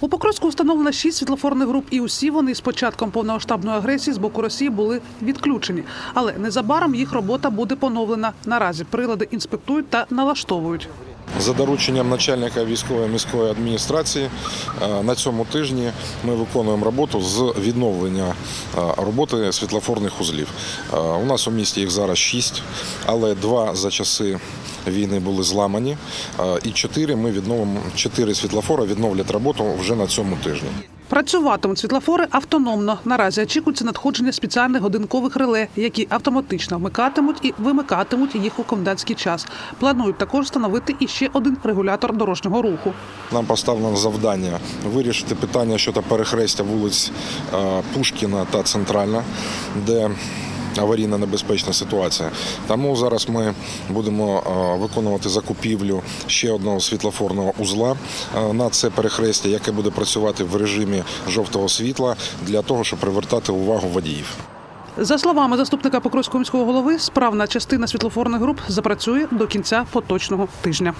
У Покровську встановлено шість світлофорних груп, і усі вони з початком повномасштабної агресії з боку Росії були відключені. Але незабаром їх робота буде поновлена. Наразі прилади інспектують та налаштовують. За дорученням начальника військової міської адміністрації е, на цьому тижні ми виконуємо роботу з відновлення е, роботи світлофорних узлів. Е, У нас у місті їх зараз шість, але два за часи війни були зламані, і чотири ми відновимо чотири світлофори відновлять роботу вже на цьому тижні. Працюватимуть світлофори автономно. Наразі очікується надходження спеціальних годинкових реле, які автоматично вмикатимуть і вимикатимуть їх у комендантський час. Планують також встановити іще один регулятор дорожнього руху. Нам поставлено завдання вирішити питання щодо перехрестя вулиць е, Пушкіна та Центральна, де аварійна небезпечна ситуація. Тому зараз ми будемо е, виконувати закупівлю ще одного світлофорного узла е, на це перехрестя, яке буде працювати в режимі жовтого світла для того, щоб привертати увагу водіїв. За словами заступника Покровського міського голови, справна частина світлофорних груп запрацює до кінця поточного тижня.